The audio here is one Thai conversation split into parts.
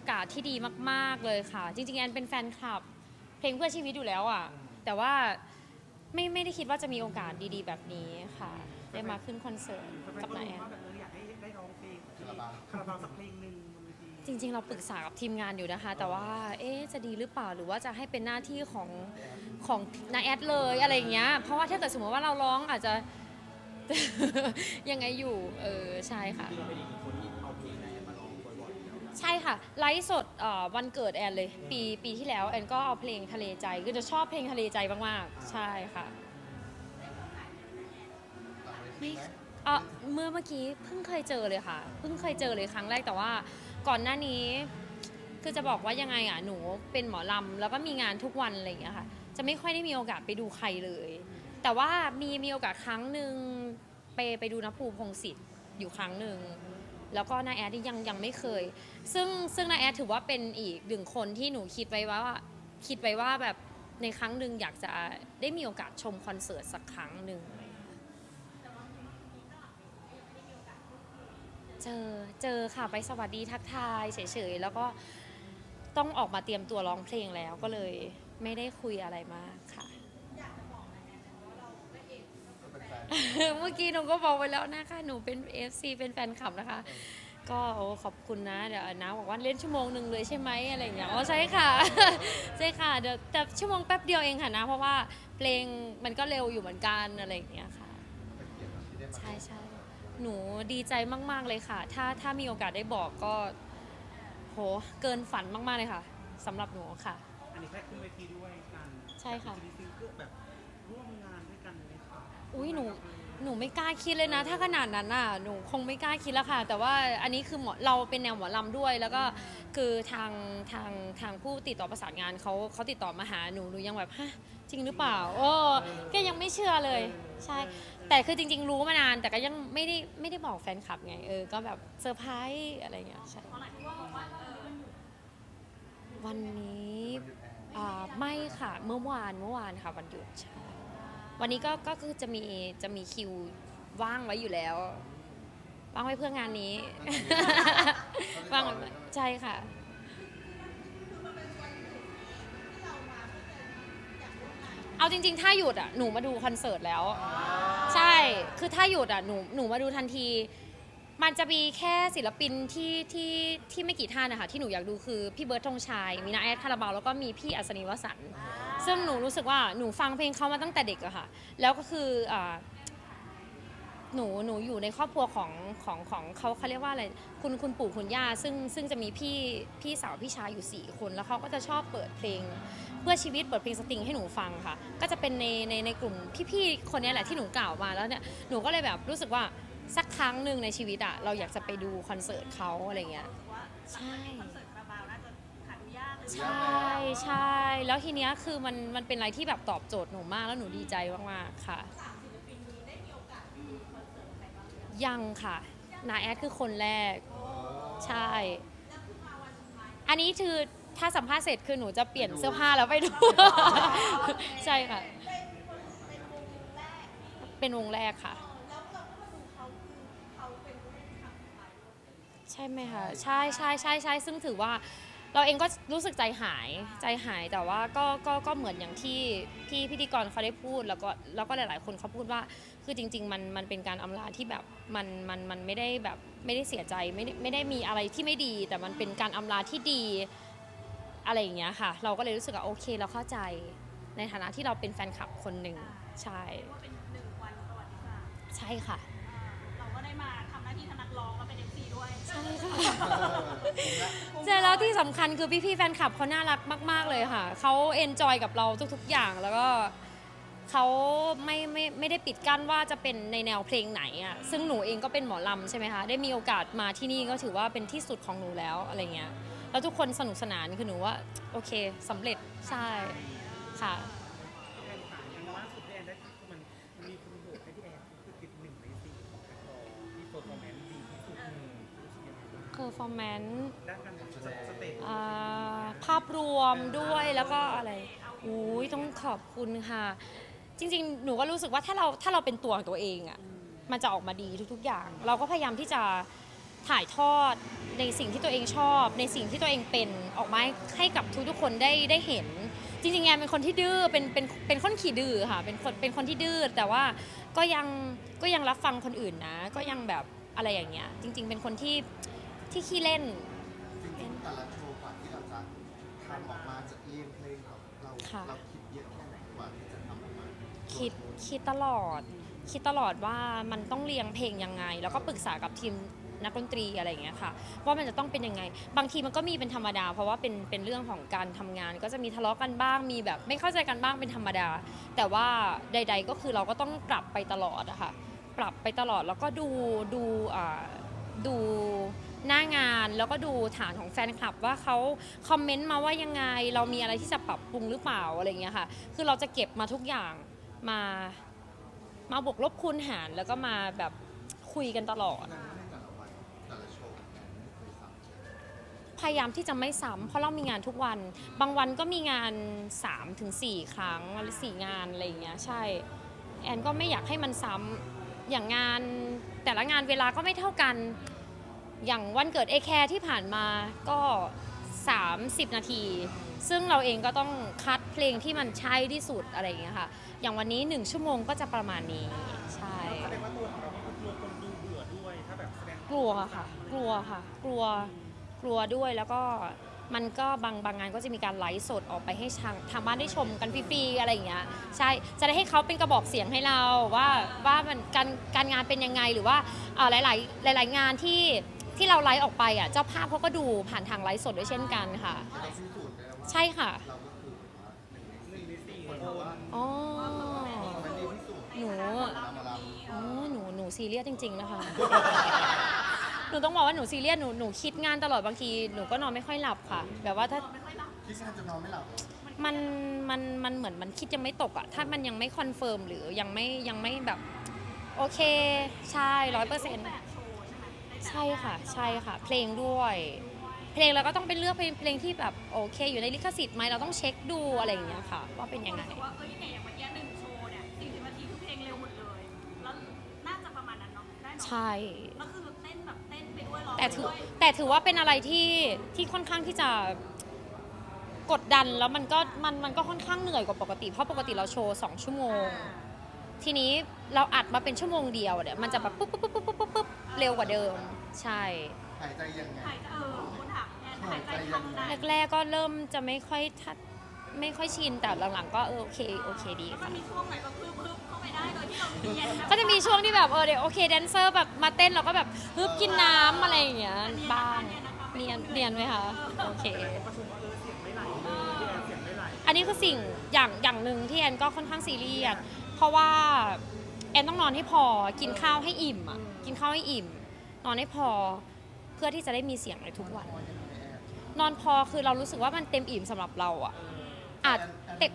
ถือว่าเป็นโอกาสที่ดีมาก ๆ เลยค่ะ จริง ๆ แอนเป็นแฟนคลับ เพลงเพื่อชีวิตอยู่แล้วอะ แต่ว่าไม่ไม่ได้คิดว่าจะมีโอกาสดีๆ แบบนี้ค่ะ ได้มาขึ้นคอนเสิร์ตแฟนกับๆก็นายรู้แอนว่าแบบเอออยากให้ได้ร้องเพลงคาราบาวคาราบาวสักเพลงหนึ่งบนเวทีจริง ๆ เราปรึกษากับทีมงานอยู่นะคะ แต่ว่าเอ๊ะจะดีหรือเปล่าหรือว่าจะให้เป็นหน้าที่ของของนาแอดเลยอะไรอย่างเงี้ยเพราะว่าถ้าเกิดสมมติว่าเราร้องอาจจะ ยังไงอยู่เออใช่ค่ะ ใช่ค่ะ ไลฟ์สดเอ่อวันเกิดแอนเลย ปีปีที่แล้วแอนก็เอาเพลงทะเลใจคือจะชอบเพลงทะเลใจมากๆ ใช่ค่ะไม่เอ่อเมื่อเมื่อกี้เพิ่งเคยเจอเลยค่ะ เพิ่งเคยเจอเลยครั้งแรกแต่ว่า ก่อนหน้านี้คือจะบอกว่ายังไงอะหนูเป็นหมอลำแล้วก็มีงานทุกวันอะไรอย่างเงี้ยค่ะ จะไม่ค่อยได้มีโอกาสไปดูใครเลย แต่ว่ามีมีโอกาสครั้งหนึ่งไปไปดูนภูพงศิษฐ์อยู่ครั้งหนึ่ง แล้วก็นาแอดยังยังไม่เคย ซึ่งซึ่งนาแอดถือว่าเป็นอีกหนึ่งคนที่หนูคิดไว้ว่าคิดไว้ว่าแบบในครั้งหนึ่งอยากจะได้มีโอกาสชมคอนเสิร์ตสักครั้งหนึ่งเจอเจอค่ะไปสวัสดีทักทายเฉยๆแล้วก็ต้องออกมาเตรียมตัวร้องเพลงแล้วก็เลยไม่ได้คุยอะไรมากค่ะ เป็นแฟนเมื่อกี้หนูก็บอกไปแล้วนะคะ หนูเป็น FC เป็นแฟนคลับนะคะ ก็โอ้ขอบคุณนะ เดี๋ยวนะบอกว่าเล่นชั่วโมงหนึ่งเลยใช่ไหมอะไรอย่างเงี้ย อ๋อใช่ค่ะ ใช่ค่ะเดี๋ยวแต่ชั่วโมงแป๊บเดียวเองค่ะนะ เพราะว่าเพลงมันก็เร็วอยู่เหมือนกันอะไรอย่างเงี้ยค่ะเป็นเกียรติที่ได้มาใช่ใช่หนูดีใจมากๆเลยค่ะ ถ้าถ้ามีโอกาสได้บอกก็ โห เกินฝันมากๆเลยค่ะสำหรับหนูค่ะ อันนี้แค่ขึ้นเวทีด้วยกันใช่ค่ะจริงๆซิงเกิลแบบร่วมงานด้วยกันไหมคะ อุ้ยหนูหนูไม่กล้าคิดเลยนะ ถ้าขนาดนั้นน่ะหนูคงไม่กล้าคิดแล้วค่ะ แต่ว่าอันนี้คือหมอเราเป็นแนวหมอลำด้วย แล้วก็คือทางทางทางผู้ติดต่อประสานงานเขาเขาติดต่อมาหาหนูหนูยังแบบฮะจริงหรือเปล่าโอ้ก็ยังไม่เชื่อเลย ใช่ แต่คือจริง ๆ รู้มานาน แต่ก็ยังไม่ได้ไม่ได้บอกแฟนคลับไงเออก็แบบเซอร์ไพรส์อะไรเงี้ยใช่วันนี้อ่าไม่ค่ะเมื่อวานเมื่อวานค่ะวันหยุดใช่ วันนี้ก็ก็คือจะมีจะมีคิวว่างไว้อยู่แล้ว ว่างไว้เพื่องานนี้ ว่างไว้ใช่ค่ะ เอาจริง ๆ ถ้าหยุดอะหนูมาดูคอนเสิร์ตแล้ว ใช่ คือถ้าหยุดอะหนูหนูมาดูทันที มันจะมีแค่ศิลปินที่ที่ที่ไม่กี่ท่านนะคะที่หนูอยากดูคือพี่เบิร์ดธงชัยมีนาแอดคาราบาวแล้วก็มีพี่อัศนีวสันต์ซึ่งหนูรู้สึกว่าหนูฟังเพลงเขามาตั้งแต่เด็กอะค่ะ แล้วก็คืออ่าหนูหนูอยู่ในครอบครัวของของของเขาเขาเรียกว่าอะไรคุณคุณปู่คุณย่าซึ่งซึ่งจะมีพี่พี่สาวพี่ชายอยู่สี่คน แล้วเขาก็จะชอบเปิดเพลง เพื่อชีวิตเปิดเพลงสตริงให้หนูฟังค่ะ ก็จะเป็นในในในกลุ่มพี่ๆคนนี้แหละที่หนูกล่าวมาแล้วเนี่ยหนูก็เลยแบบรู้สึกว่า สักครั้งหนึ่งในชีวิตอะเราอยากจะไปดูคอนเสิร์ตเขาอะไรเงี้ยใช่ใช่ใช่แล้วทีเนี้ยคือมันมันเป็นอะไรที่แบบตอบโจทย์หนูมากแล้วหนูดีใจมากๆค่ะ ยังค่ะนาแอดคือคนแรก ใช่ อันนี้คือถ้าสัมภาษณ์เสร็จคือหนูจะเปลี่ยนเสื้อผ้าแล้วไปดู ใช่ค่ะ เป็นวงแรกค่ะ ใช่ไหมคะใช่ใช่ใช่ใช่ซึ่งถือว่า เราเองก็รู้สึกใจหายใจหายแต่ว่าก็ก็ก็เหมือนอย่างที่ที่พิธีกรเขาได้พูดแล้วก็แล้วก็หลาย ๆ คนเขาพูดว่า คือจริง ๆ มันมันเป็นการอำลาที่แบบมันมันมันไม่ได้แบบไม่ได้เสียใจไม่ได้ไม่ได้มีอะไรที่ไม่ดี แต่มันเป็นการอำลาที่ดีอะไรอย่างเงี้ยค่ะ เราก็เลยรู้สึกว่าโอเคเราเข้าใจในฐานะที่เราเป็นแฟนคลับคนหนึ่งใช่ว่าเป็นหนึ่งวันประวัติศาสตร์ใช่ค่ะ เราก็ได้มาทำหน้าที่ทางนักร้องแล้วเป็นเอฟซี ด้วยใช่ค่ะผมละเจอแล้วที่สำคัญคือพี่ๆแฟนคลับเขาน่ารักมาก ๆ เลยค่ะ เขาเอนจอยกับเราทุก ๆ อย่างแล้วก็เขาไม่ไม่ไม่ได้ปิดกั้นว่าจะเป็นในแนวเพลงไหนอะซึ่งหนูเองก็เป็นหมอลำใช่ไหมคะได้มีโอกาสมาที่นี่ก็ถือว่าเป็นที่สุดของหนูแล้วอะไรเงี้ยแล้วทุกคนสนุกสนานคือหนูว่าโอเคสำเร็จใช่ค่ะ แอนค่ะอย่างล่าสุดที่แอนได้มันมันมีคนโหวตให้พี่แอนคือติดหนึ่งในสี่ของนักร้องที่เปอร์ฟอร์แมนซ์ดีที่สุดรู้สึกยังไงบ้าง performance ด้านการสเตจอ่าภาพรวมด้วยแล้วก็อะไรอุ้ยต้องขอบคุณค่ะ จริงๆ หนูก็รู้สึกว่าถ้าเราถ้าเราเป็นตัวของตัวเองอะ่ะมันจะออกมาดีทุกๆอย่าง เราก็พยายามที่จะถ่ายทอดในสิ่งที่ตัวเองชอบ ในสิ่งที่ตัวเองเป็นออกมาให้กับทุกๆคนได้ได้เห็น จริงๆแอนเป็นคนที่ดื้อเป็นเป็นเป็นคนขี้ดื้อค่ะเป็นคนเป็นคนที่ดื้อแต่ว่าก็ยังก็ยังรับฟังคนอื่นนะ ก็ยังแบบอะไรอย่างเงี้ยจริง ๆ เป็นคนที่ ที่ขี้เล่น จริงๆแต่ละโชว์กว่าที่เราจะทำออกมาจะเรียงเพลงเราเราค่ะ เราคิดเยอะแค่ไหนกว่าที่จะทำออกมาคิดคิดตลอด คิดตลอดว่ามันต้องเรียงเพลงยังไง แล้วก็ปรึกษากับทีมนักดนตรีอะไรอย่างเงี้ยค่ะว่ามันจะต้องเป็นยังไง บางทีมันก็มีเป็นธรรมดา เพราะว่าเป็นเป็นเรื่องของการทำงาน ก็จะมีทะเลาะกันบ้างมีแบบ ไม่เข้าใจกันบ้างเป็นธรรมดา แต่ว่าใด ๆ ก็คือเราก็ต้องปรับไปตลอดอะค่ะ ปรับไปตลอดแล้วก็ดูดูอ่าดู หน้างานแล้วก็ดูฐานของแฟนคลับว่าเขาคอมเมนต์มาว่ายังไง เรามีอะไรที่จะปรับปรุงหรือเปล่าอะไรอย่างเงี้ยค่ะ คือเราจะเก็บมาทุกอย่างมามาบวกลบคูณหารแล้วก็มาแบบคุยกันตลอด พยายามที่จะไม่ซ้ำเพราะเรามีงานทุกวัน บางวันก็มีงาน 3-4ถึง4ครั้งหรือสี่งานอะไรอย่างเงี้ยใช่ แอนก็ไม่อยากให้มันซ้ำอย่างงานแต่ละงานเวลาก็ไม่เท่ากัน อย่างวันเกิดเอแคร์ที่ผ่านมาก็ 30 นาที ซึ่งเราเองก็ต้องคัดเพลงที่มันใช่ที่สุดอะไรอย่างเงี้ยค่ะ อย่างวันนี้ 1 ชั่วโมงก็จะประมาณนี้ ใช่ แสดงว่าตัวของเรานี่คือกลัวคนดูเบื่อด้วย ถ้าแบบแสดงกลัวค่ะ กลัวค่ะ กลัว กลัวด้วยแล้วก็มันก็บางบางงานก็จะมีการไลฟ์สดออกไปให้ทางทางบ้านได้ชมกันฟรีๆอะไรอย่างเงี้ยใช่ จะได้ให้เขาเป็นกระบอกเสียงให้เราว่าว่ามันการการงานเป็นยังไงหรือว่าอ่าหลายๆหลาย ๆ งานที่ ที่เราไลฟ์ออกไปอะเจ้าภาพเขาก็ดูผ่านทางไลฟ์สดด้วยเช่นกันค่ะให้เราพิสูจน์ได้ว่าใช่ค่ะเราก็คือแบบว่าหนึ่งในหนึ่งในสี่คนโอแบบว่านอ๋อมันดีที่สุดหนูตามมาเราอ๋อหนูหนูซีเรียสจริง ๆ นะคะ หนูต้องบอกว่าหนูซีเรียสหนูหนูคิดงานตลอดบางทีหนูก็นอนไม่ค่อยหลับค่ะ แบบว่าถ้าไม่ค่อยหลับคิดงานจะนอนไม่หลับเหรอมันมันมันเหมือนมันคิดยังไม่ตกอะถ้ามันยังไม่คอนเฟิร์มหรือยังไม่ยังไม่แบบ โอเค ใช่ร้อยเปอร์เซ็นต์แบบโชว์ ใช่ไหมในแต่ลใช่ค่ะ ใช่ค่ะ เพลงด้วย เพลงเราก็ต้องเป็นเลือกเพลงเพลงที่แบบโอเค อยู่ในลิขสิทธิ์ไหมเราต้องเช็คดูอะไรอย่างเงี้ยค่ะว่าเป็นยังไงรู้สึกว่าเอ้ยเนี่ยอย่างเมื่อกี้หนึ่งโชว์เนี่ยสี่สิบนาทีคือเพลงเร็วหมดเลย แล้วน่าจะประมาณนั้นเนาะได้เนาะใช่ แล้วคือเต้นแบบเต้นไปด้วยร้องแต่ไปถือด้วยแต่ถือว่าเป็นอะไรที่ที่ค่อนข้างที่จะกดดันแล้วมันก็มันมันก็ค่อนข้างเหนื่อยกว่าปกติ เพราะปกติเราโชว์สองชั่วโมงทีนี้เราอัดมาเป็นชั่วโมงเดียวเนี่ยมันจะแบบปุ๊บปุ๊บปุ๊บปุ๊บปุ๊บปุ๊บ เร็วกว่าเดิม ใช่ หายใจยังไง หายใจเออคนถามแอนหายใจทำได้แรกๆก็เริ่มจะไม่ค่อยทัดไม่ค่อยชินแต่หลังๆ ก็เออโอเคโอเคดีมันค่ะมีช่วงไหนแบบพึบพึบเข้าไปได้โดยที่เราเรียนแบบก็จะมีช่วงที่แบบเออเดี๋ยวโอเคแดนเซอร์แบบมาเต้นเราก็แบบฮึบกินน้ำอะไรอย่างเงี้ยบ้างเนียนเนียนไหมคะโอเคประชุมว่าเออเสียงไม่ไหลเลยพี่แอนเสียงไม่ไหลอันนี้คือสิ่งอย่างอย่างหนึ่งที่แอนก็ค่อนข้างซีเรียสเพราะว่าแอนต้องนอนให้พอกินข้าวให้อิ่มอะ กินข้าวให้อิ่ม นอนให้พอเพื่อที่จะได้มีเสียงในทุกวัน นอนพอคือเรารู้สึกว่ามันเต็มอิ่มสำหรับเราอะอาจเต็เต็มม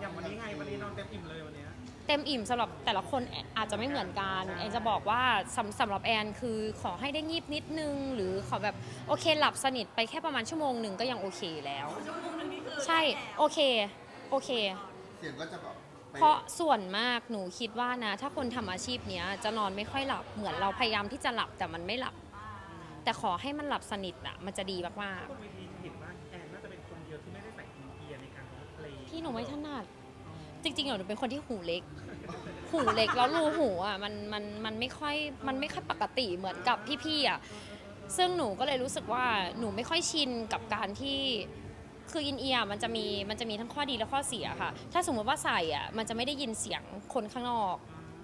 อย่างวันนี้ไงวันนี้นอนเต็มอิ่มเลยวันเนี้ยเต็มอิ่มสำหรับแต่ละคนอาจจะไม่เหมือนกันแอนจะบอกว่าสำสำหรับแอนคือขอให้ได้งีบนิดนึง หรือขอแบบโอเคหลับสนิทไปแค่ประมาณชั่วโมงหนึ่งก็ยังโอเคแล้วชั่วโมงหนึงนี่คือใช่โอเคโอเค เสียงก็จะแบบไป เพราะส่วนมากหนูคิดว่านะ ถ้าคนทำอาชีพเนี้ยจะนอนไม่ค่อยหลับเหมือนเราพยายามที่จะหลับแต่มันไม่หลับ แต่ขอให้มันหลับสนิทอะมันจะดีมากบนเวทีเห็นว่าแอนน่าจะเป็นคนเดียวที่ไม่ได้ใส่อินเอียร์ในการร้องเพลงๆที่หนูไม่ถนัด จริงๆหนูเป็นคนที่หูเล็ก หูเล็กแล้วรูหูอะมันมันมันไม่ค่อยมันไม่ค่อยปกติเหมือนกับพี่ๆอะซึ่งหนูก็เลยรู้สึกว่าหนูไม่ค่อยชินกับการที่ คืออินเอียร์มันจะมีมันจะมีทั้งข้อดีและข้อเสียค่ะ ถ้าสมมติว่าใส่อะมันจะไม่ได้ยินเสียงคนข้างนอก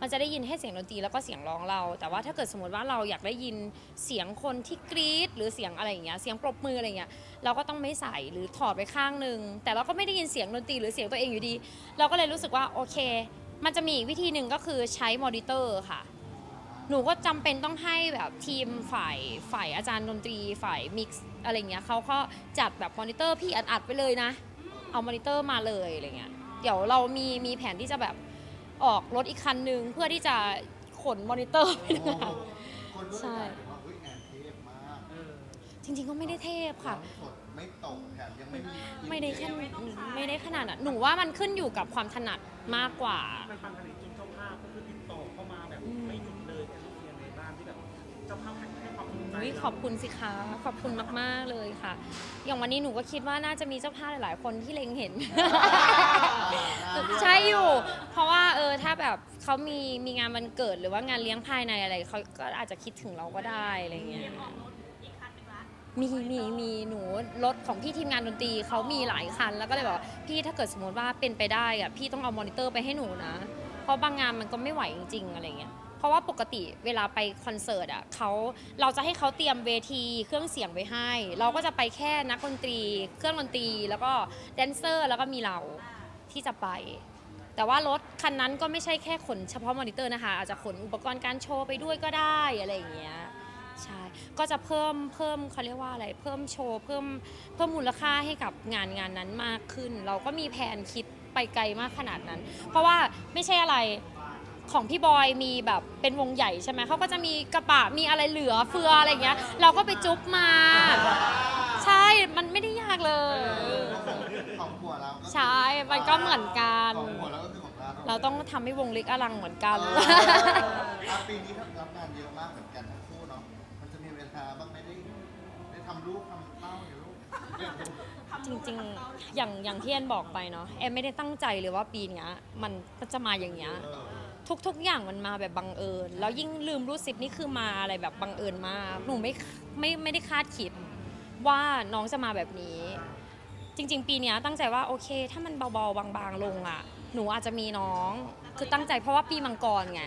มันจะได้ยินแค่เสียงดนตรีแล้วก็เสียงร้องเรา แต่ว่าถ้าเกิดสมมติว่าเราอยากได้ยินเสียงคนที่กรี๊ดหรือเสียงอะไรอย่างเงี้ยเสียงปรบมืออะไรเงี้ยเราก็ต้องไม่ใส่หรือถอดไปข้างหนึ่งแต่เราก็ไม่ได้ยินเสียงดนตรีหรือเสียงตัวเองอยู่ดี เราก็เลยรู้สึกว่าโอเค มันจะมีอีกวิธีหนึ่งก็คือใช้มอนิเตอร์ค่ะ หนูก็จำเป็นต้องให้แบบทีมฝ่ายฝ่ายอาจารย์ดนตรีฝ่ายมิกซ์อะไรเงี้ยเขาก็จัดแบบมอนิเตอร์พี่อัดๆไปเลยนะ เอามอนิเตอร์มาเลยอะไรเงี้ยเดี๋ยวเรามีมีแผนที่จะแบบออกรถอีกคันนึงเพื่อที่จะขนมอนิเตอร์ไปโอ้ด้วยโหคนก็ใช่เลยกลายเป็นว่าเฮ้ยแอนเทพมากเออจริงๆก็ไม่ได้เทพค่ะร้องสดไม่ตกแถมยังไม่มีไม่ได้แค่ไม่ได้ขนาดนั้นหนูว่ามันขึ้นอยู่กับความถนัดมากกว่า ยขอบคุณสิคะขอบคุณมาก ๆ เลยค่ะ อย่างวันนี้หนูก็คิดว่าน่าจะมีเจ้าภาพหลาย ๆ คนที่เล็งเห็น ใช่อยู่ เพราะว่าเออถ้าแบบเขามีมีงานวันเกิดหรือว่างานเลี้ยงภายในอะไรเขาก็อาจจะคิดถึงเราก็ได้อะไรเงี้ยออกรถอีกคันหนึ่งละมีมีมีหนูรถของพี่ทีมงานดนตรีเขามีหลายคัน แล้วก็เลยบอกว่าพี่ถ้าเกิดสมมติว่าเป็นไปได้อะพี่ต้องเอามอนิเตอร์ไปให้หนูนะ เพราะบางงานมันก็ไม่ไหวจริง ๆ อะไรเงี้ย เพราะว่าปกติเวลาไปคอนเสิร์ตอะเขาเราจะให้เขาเตรียมเวทีเครื่องเสียงไว้ให้ เราก็จะไปแค่นักดนตรี เครื่องดนตรี แล้วก็แดนเซอร์ แล้วก็มีเราที่จะไป แต่ว่ารถคันนั้นก็ไม่ใช่แค่ขนเฉพาะมอนิเตอร์นะคะ อาจจะขนอุปกรณ์การโชว์ไปด้วยก็ได้อะไรอย่างเงี้ยใช่ ก็จะเพิ่มเพิ่มเขาเรียกว่าอะไร เพิ่มโชว์ เพิ่มเพิ่มมูลค่าให้กับงานงานนั้นมากขึ้น เราก็มีแผนคิดไปไกลมากขนาดนั้น เพราะว่าไม่ใช่อะไร ของพี่บอยมีแบบเป็นวงใหญ่ใช่ไหมเขาก็จะมีกระบะมีอะไรเหลือเฟืออะไรอย่างเงี้ย เราก็ไปจุ๊บมา ใช่มันไม่ได้ยากเลย ของผัวเราก็คือใช่มันก็เหมือนกัน ของผัวเราก็คือของเราเราต้องทำให้วงเล็กอลังเหมือนกันเอออะปีนี้รับงานเยอะมากเหมือนกันทั้งคู่เนาะ มันจะมีเวลาบ้างไหมได้ได้ทำลูกทำเต้าเนี่ยลูกจริงๆ อย่างอย่างที่แอนบอกไปเนาะแอนไม่ได้ตั้งใจเลยว่าปีเนี้ยมันมันจะมาอย่างเงี้ย เออ ทุกๆ อย่างมันมาแบบบังเอิญ แล้วยิ่งลืมรูดซิปนี่คือมาอะไรแบบบังเอิญมากหนูไม่ไม่ไม่ได้คาดคิดว่าน้องจะมาแบบนี้ จริง ๆ ปีเนี้ยตั้งใจว่าโอเค ถ้ามันเบาๆบางๆลงอะ หนูอาจจะมีน้อง คือตั้งใจเพราะว่าปีมังกรไง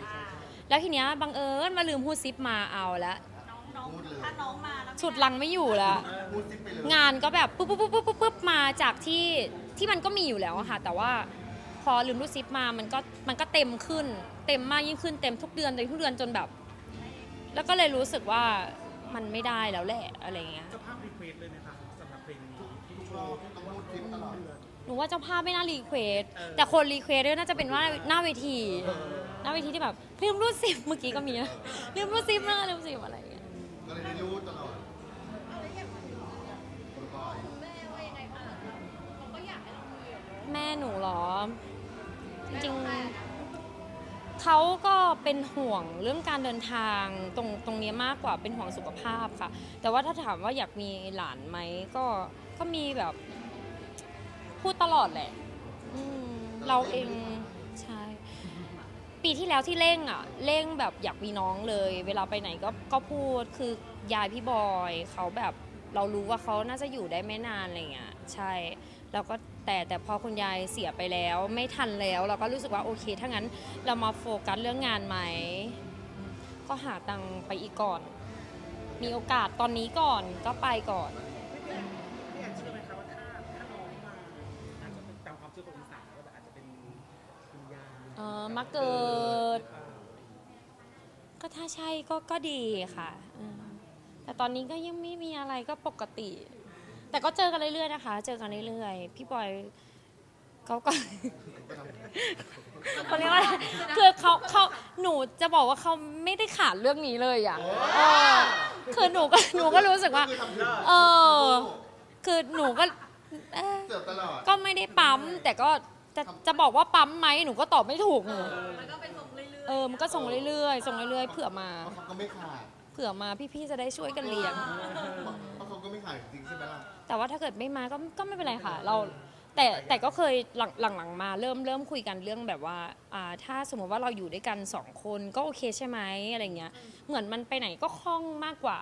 แล้วทีเนี้ยบังเอิญมาลืมฮูดซิปมาเอาแล้วน้องน้องถ้าน้องมาแล้วฉุดลังไม่อยู่แล้ว งานก็แบบปุ๊บปุ๊บปุ๊บปุ๊บปุ๊บปุ๊บมาจากที่ที่มันก็มีอยู่แล้วอะค่ะ แต่ว่า พอลืมรูดซิปมามันก็มันก็เต็มขึ้น เต็มมากยิ่งขึ้นเต็มทุกเดือนเต็มทุกเดือนจนแบบ แล้วก็เลยรู้สึกว่ามันไม่ได้แล้วแหละอะไรเงี้ยเจ้าภาพรีเควสเลยไหมคะสำหรับเพลงนี้ทุกโชเราว์ต้องพูดซิปตลอดหนูว่าเจ้าภาพไม่น่ารีเควสเออแต่คนรีเควสเนี่ยน่าจะเป็นว่าหน้าเวที หน้าเวทีที่แบบลืมรูดซิปเมื่อกี้ก็มีนะลืมรูดซิปนะลืมซิปอะไรเงี้ยก็เลยได้รู้ตลอดคุณบอยแม่หนูเหรอ จริงๆเขาก็เป็นห่วงเรื่องการเดินทางตรงตรงนี้มากกว่าเป็นห่วงสุขภาพค่ะ แต่ว่าถ้าถามว่าอยากมีหลานไหมก็ก็มีแบบพูดตลอดแหละอืมเราเองใช่ปีที่แล้วที่เร่งอะเร่งแบบอยากมีน้องเลย เวลาไปไหนก็ก็พูดคือยายพี่บอยเขาแบบเรารู้ว่าเขาน่าจะอยู่ได้ไม่นานอะไรเงี้ยใช่ แล้วก็ แต่แต่พอคุณยายเสียไปแล้ว ไม่ทันแล้ว เราก็รู้สึกว่าโอเค ถ้างั้นเรามาโฟกัสเรื่องงานไหม ก็หาตังค์ไปอีกก่อน มีโอกาสตอนนี้ก่อนก็ไปก่อนพี่แอน พี่แอนเชื่อไหมคะว่าถ้าถ้าน้องมาอาจจะเป็นตามความเชื่อของอีสานก็อาจจะเป็นคุณยายเออมาเกิดก็ถ้าใช่ก็ก็ดีค่ะอืมแต่ตอนนี้ก็ยังไม่มีอะไรก็ปกติ แต่ก็เจอกันเรื่อยๆนะคะ เจอกันเรื่อยๆ พี่บอยเขาก็ เขาเรียกว่าอะไรคือเขาเขาหนูจะบอกว่าเขาไม่ได้ขาดเรื่องนี้เลยอะเออคือหนูก็หนูก็รู้สึกว่า คือทำเพื่อเออ คือหนูก็เอ่อเสิร์ฟตลอด ก็ไม่ได้ปั๊ม แต่ก็จะจะบอกว่าปั๊มไหมหนูก็ตอบไม่ถูกหนูแล้วก็เป็นส่งเรื่อยๆเออมันก็ส่งเรื่อยๆส่งเรื่อยๆเผื่อมา เพราะเขาก็ไม่ขาดเผื่อมาพี่ๆจะได้ช่วยกันเลี้ยง เพราะเขาก็ไม่ขาดจริงๆใช่ไหมล่ะ แต่ว่าถ้าเกิดไม่มาก็ก็ไม่เป็นไรค่ะ เราแต่แต่ก็เคยหลังหลังๆมาเริ่มเริ่มคุยกันเรื่องแบบว่าอ่าถ้าสมมติว่าเราอยู่ด้วยกันสองคนก็โอเคใช่ไหมอะไรเงี้ยเหมือนมันไปไหนก็คล่องมากกว่า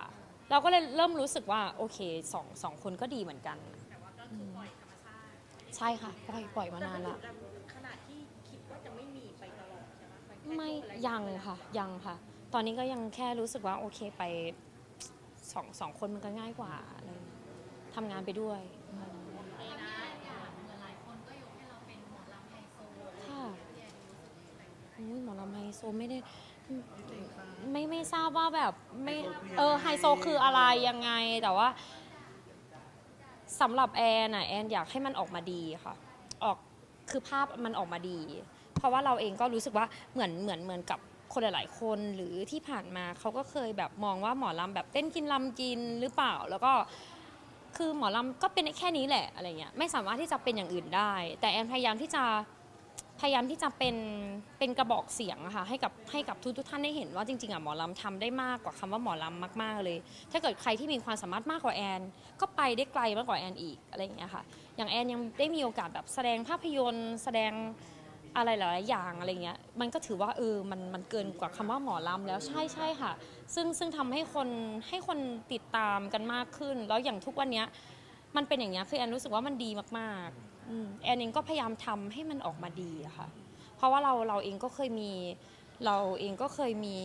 เราก็เลยเริ่มรู้สึกว่าโอเคสองสองคนก็ดีเหมือนกัน แต่ว่าก็คือปล่อยธรรมชาติใช่ค่ะปล่อยปล่อยมานานละขนาดที่คิดว่าจะไม่มีไปตลอดใช่ไหมนแค่ไม่ช่วระะยังค่ะยังค่ะ ตอนนี้ก็ยังแค่รู้สึกว่าโอเคไปสองสองคนมันก็ง่ายกว่าอะไรเงี้ยทำงานไปด้วยค่ะอุ๊ยหมอลำไฮโซไม่ได้ไม่ไม่ทราบว่าแบบไม่เออไฮโซคืออะไรยังไงแต่ว่าสำหรับแอนน่ะแอนอยากให้มันออกมาดีค่ะ ออกคือภาพมันออกมาดี เพราะว่าเราเองก็รู้สึกว่าเหมือนเหมือนเหมือนกับ คนหลาย ๆ คนหรือที่ผ่านมาเขาก็เคยแบบมองว่าหมอลำแบบเต้นกินลำกินหรือเปล่า แล้วก็คือหมอลำก็เป็นแค่นี้แหละอะไรเงี้ยไม่สามารถที่จะเป็นอย่างอื่นได้ แต่แอนพยายามที่จะพยายามที่จะเป็นเป็นกระบอกเสียงอะค่ะให้กับให้กับทุกทุกๆท่านได้เห็นว่าจริงๆอะหมอลำทำได้มากกว่าคำว่าหมอลำมากๆเลย ถ้าเกิดใครที่มีความสามารถมากกว่าแอน ก็ไปได้ไกลมากกว่าแอนอีกอะไรอย่างเงี้ยค่ะอย่างแอนยังได้มีโอกาสแบบแสดงภาพยนตร์ แสดง อะไรหลายๆอย่างอะไรเงี้ยมันก็ถือว่าเออมันมันเกินกว่าคำว่าหมอลำแล้วใช่ใช่ค่ะ ซึ่งซึ่งทำให้คนให้คนติดตามกันมากขึ้น แล้วอย่างทุกวันเนี้ยมันเป็นอย่างเงี้ยคือแอนรู้สึกว่ามันดีมากๆอแอนเองก็พยายามทำให้มันออกมาดีอะค่ะ เพราะว่าเราเราเองก็เคยมีเราเองก็เคยมี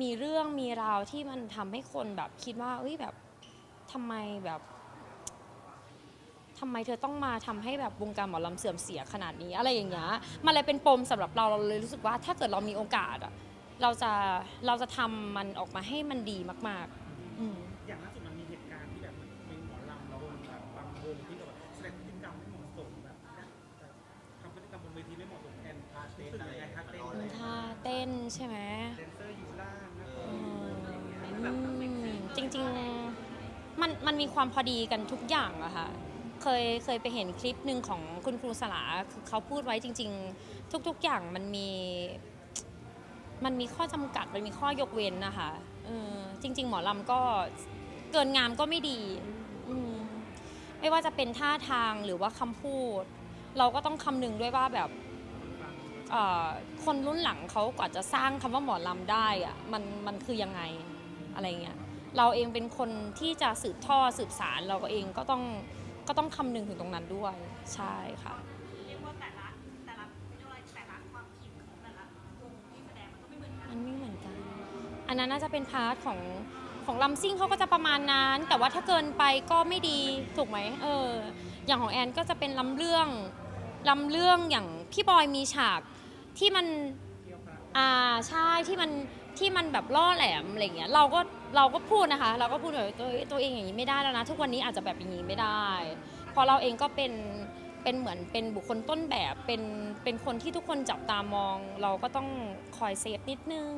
มีเรื่องมีราวที่มันทำให้คนแบบคิดว่าเอ้ยแบบทำไมแบบ ทำไมเธอต้องมาทำให้แบบวงการหมอลำเสื่อมเสียขนาดนี้ อะไรอย่างเงี้ยมันเลยเป็นปมสำหรับเราเราเลยรู้สึกว่าถ้าเกิดเรามีโอกาสอะเราจะเราจะทำมันออกมาให้มันดีมาก ๆ อืม อย่างล่าสุดมันมีเหตุการณ์ที่แบบเป็นหมอลำวงแบบบางวงที่แบบแสดงพฤติกรรมไม่เหมาะสมแบบแบบทำพฤติกรรมบนเวทีไม่เหมาะสมแทนพาเต้นอะไรท่าเต้นอะไรท่าเต้นใช่ไหมแดนเซอร์อยู่ล่างนะอืมจริง ๆ มันมันมีความพอดีกันทุกอย่างอะค่ะ เคยเคยไปเห็นคลิปหนึ่งของคุณครูสลาคือเขาพูดไว้จริง ๆ ทุก ๆ อย่างมันมี มันมีข้อจำกัดมันมีข้อยกเว้นนะคะเออจริง ๆ หมอลำก็เกินงามก็ไม่ดีอไม่ว่าจะเป็นท่าทางหรือว่าคำพูด เราก็ต้องคำนึงด้วยว่าแบบคนรุ่นหลังเขากว่าจะสร้างคำว่าหมอลำได้อะมันมันคือยังไงอะไรเงี้ยเราเองเป็นคนที่จะสืบทอดสืบสารเราก็เองก็ต้อง ก็ต้องคำนึงถึงตรงนั้นด้วย ใช่ค่ะ เรียกว่าแต่ละแต่ละเรียกว่าอะไรแต่ละความคิดของแต่ละวงที่แสดงมันก็ไม่เหมือนกันมันไม่เหมือนกัน อันนั้นน่าจะเป็นพาร์ทของของลำซิ่งเขาก็จะประมาณนั้น แต่ว่าถ้าเกินไปก็ไม่ดีถูกไหมเออ อย่างของแอนก็จะเป็นลำเรื่องลำเรื่องอย่างพี่บอยมีฉากที่มัน อ่าใช่ที่มันที่มันแบบล่อแหลมอะไรเงี้ยเราก็เราก็พูดนะคะ เราก็พูดแบบตัวตัวเองอย่างนี้ไม่ได้แล้วนะ ทุกวันนี้อาจจะแบบอย่างนี้ไม่ได้เพราะเราเองก็เป็นเป็นเหมือนเป็นบุคคลต้นแบบเป็นเป็นคนที่ทุกคนจับตามอง เราก็ต้องคอยเซฟนิดนึง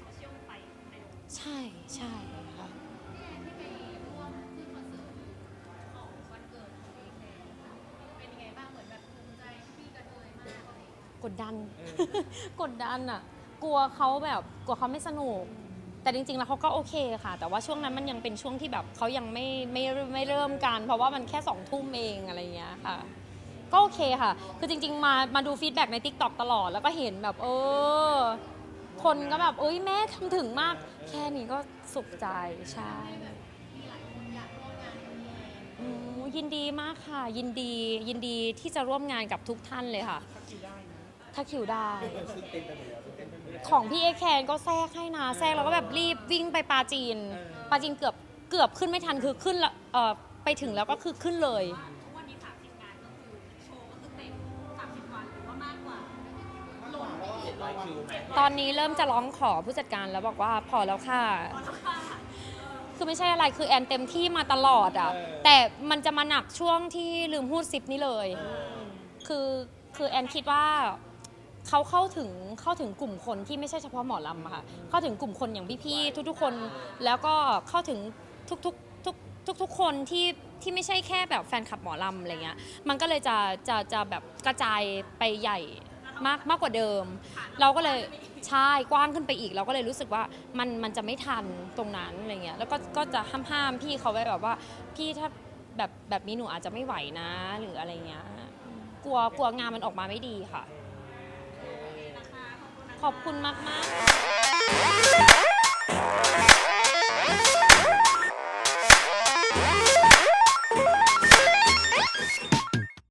โซเชียลไปเร็วใช่ใช่ค่ะกดดัน กดดันอะ กลัวเขาแบบกลัวเขาไม่สนุก แต่จริงๆ แล้วเขาก็โอเคค่ะ แต่ว่าช่วงนั้นมันยังเป็นช่วงที่แบบเขายังไม่ไม่ไม่เริ่มกัน เพราะว่ามันแค่สองทุ่มเองอะไรเงี้ยค่ะ ก็โอเคค่ะ คือจริง ๆ มามาดูฟีดแบ็กใน t ิ k t o k ตลอด แล้วก็เห็นแบบเออ คนก็แบบเอ้ยแม่ทำถึงมาก แค่นี้ก็สุขใจใช่ยินดีมากค่ะ ยินดียินดีที่จะร่วมงานกับทุกท่านเลยค่ะ ถ้าคิวได้ ของพี่เอแคนก็แทรกให้นะแทรกแล้วก็แบบรีบวิ่งไปปาจีน ปาจีนเกือบเกือบขึ้นไม่ทันคือขึ้นละเออไปถึงแล้วก็คือขึ้นเลย ทุกวันนี้ 30 งานก็คือโชว์ก็คือเต็ม30 วันหรือว่ามากกว่าลงเจ็ดร้อยคิวตอนนี้เริ่มจะร้องขอผู้จัดการแล้วบอกว่าพอแล้วค่ะพอแล้วค่ะคือไม่ใช่อะไรคือแอนเต็มที่มาตลอดอะ แต่มันจะมาหนักช่วงที่ลืมพูดซิปนี้เลย คือคือแอนคิดว่า เขาเข้าถึงเข้าถึงกลุ่มคนที่ไม่ใช่เฉพาะหมอลำอะค่ะเข้าถึงกลุ่มคนอย่างพี่ๆทุกๆ คน แล้วก็เข้าถึงทุกๆทุกทุกๆคนที่ที่ไม่ใช่แค่แบบแฟนคลับหมอลำอะไรเงี้ยมันก็เลยจะจะจะแบบกระจายไปใหญ่มากมากกว่าเดิม เราก็เลยใช่กว้างขึ้นไปอีก เราก็เลยรู้สึกว่ามันมันจะไม่ทันตรงนั้นอะไรเงี้ยแล้วก็ก็จะห้ามห้ามพี่เขาไว้แบบว่าพี่ถ้าแบบแบบนี้หนูอาจจะไม่ไหวนะ หรืออะไรเงี้ยกลัวกลัวงานมันออกมาไม่ดีค่ะนะคะ ขอบคุณมาก ๆ